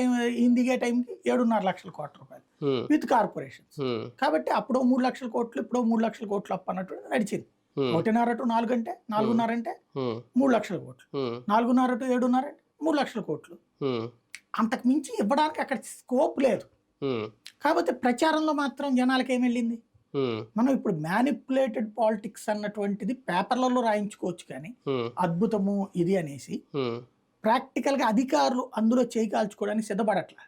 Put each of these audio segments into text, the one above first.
ఈయన దిగే టైంకి ఏడున్నర లక్షల కోట్ల రూపాయలు. With corporations. ఉమ్, కాబట్టి అప్పుడో మూడు లక్షల కోట్లు ఇప్పుడో మూడు లక్షల కోట్లు అప్పు అన్నట్టు నడిచింది. ఒకటిన్నర టు నాలుగు అంటే నాలుగున్నర అంటే మూడు లక్షల కోట్లు. నాలుగున్నర టు ఏడున్నర అంటే మూడు లక్షల కోట్లు. అంతకు మించి ఇవ్వడానికి అక్కడ స్కోప్ లేదు. కాబట్టి ప్రచారంలో మాత్రం జనాలకి ఏం వెళ్ళింది? మనం ఇప్పుడు మ్యానిపులేటెడ్ పాలిటిక్స్ అన్నటువంటిది పేపర్లలో రాయించుకోవచ్చు కానీ అద్భుతము ఇది అనేసి ప్రాక్టికల్గా అధికారులు అందులో చేయి కాల్చుకోవడానికి సిద్ధపడట్లా.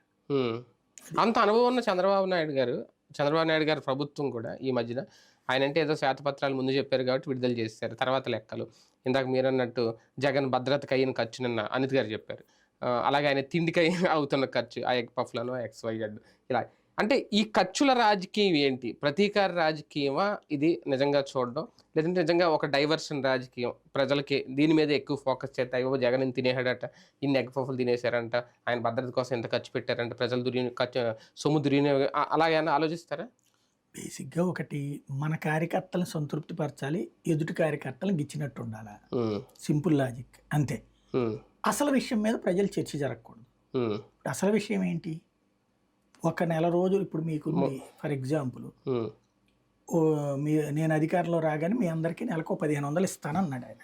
అంత అనుభవం ఉన్న చంద్రబాబు నాయుడు గారు చంద్రబాబు నాయుడు గారు ప్రభుత్వం కూడా ఈ మధ్యన ఆయన అంటే ఏదో శ్వేతపత్రాలు ముందు చెప్పారు కాబట్టి విడుదల చేశారు తర్వాత లెక్కలు. ఇందాక మీరు అన్నట్టు జగన్ భద్రతకు అయిన ఖర్చు నిన్న అనిత్ గారు చెప్పారు. అలాగే ఆయన తిండికి అవుతున్న ఖర్చు ఆ ఎగ్ పఫ్లను ఎక్స్ వై ఇలా అంటే ఈ ఖర్చుల రాజకీయం ఏంటి? ప్రతీకార రాజకీయమా? ఇది నిజంగా చూడడం. లేదంటే నిజంగా ఒక డైవర్షన్ రాజకీయం. ప్రజలకి దీని మీద ఎక్కువ ఫోకస్ చేస్తే అయ్యో జగన్ ఇంత తినేసాడట ఇన్ని ఎగ్ పఫ్లు తినేశారంట. ఆయన భద్రత కోసం ఎంత ఖర్చు పెట్టారంట. ప్రజలు దుర్వినియోగ ఖర్చు సొమ్ము దుర్వినియోగం. అలాగేనా ఆలోచిస్తారా? బేసిక్గా ఒకటి మన కార్యకర్తలను సంతృప్తి పరచాలి ఎదుటి కార్యకర్తలను గిచ్చినట్టు ఉండాలి? Simple logic. అంతే. అసలు విషయం మీద ప్రజలు చర్చ జరగకూడదు. అసలు విషయం ఏంటి? ఒక నెల రోజులు ఇప్పుడు మీకు ఫర్ ఎగ్జాంపుల్. మీ. నేను అధికారంలో రాగానే మీ అందరికీ నెలకు పదిహేను వందలు ఇస్తానన్నాడు ఆయన.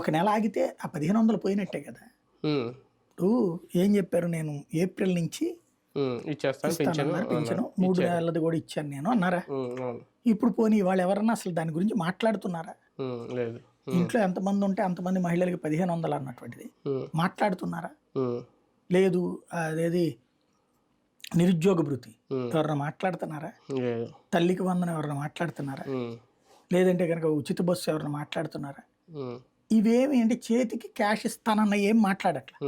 ఒక నెల ఆగితే ఆ పదిహేను వందలు పోయినట్టే కదా. ఇప్పుడు ఏం చెప్పారు నేను? ఏప్రిల్ నుంచి పెంచాను మూడు నెలలది కూడా ఇచ్చాను నేను అన్నారా? ఇప్పుడు పోనీ వాళ్ళు ఎవరన్నా అసలు దాని గురించి మాట్లాడుతున్నారా? ఇంట్లో ఎంతమంది ఉంటే అంతమంది మహిళలకి పదిహేను వందలు అన్నటువంటిది. మాట్లాడుతున్నారా? లేదు అదేది నిరుద్యోగ భృతి. ఎవరన్నా మాట్లాడుతున్నారా? తల్లికి వందనం ఎవరన్నా మాట్లాడుతున్నారా? లేదంటే కనుక ఉచిత బస్సు ఎవరన్నా మాట్లాడుతున్నారా? ఇవేమి అంటే చేతికి క్యాష్ ఇస్తానన్న ఏం మాట్లాడట్లా?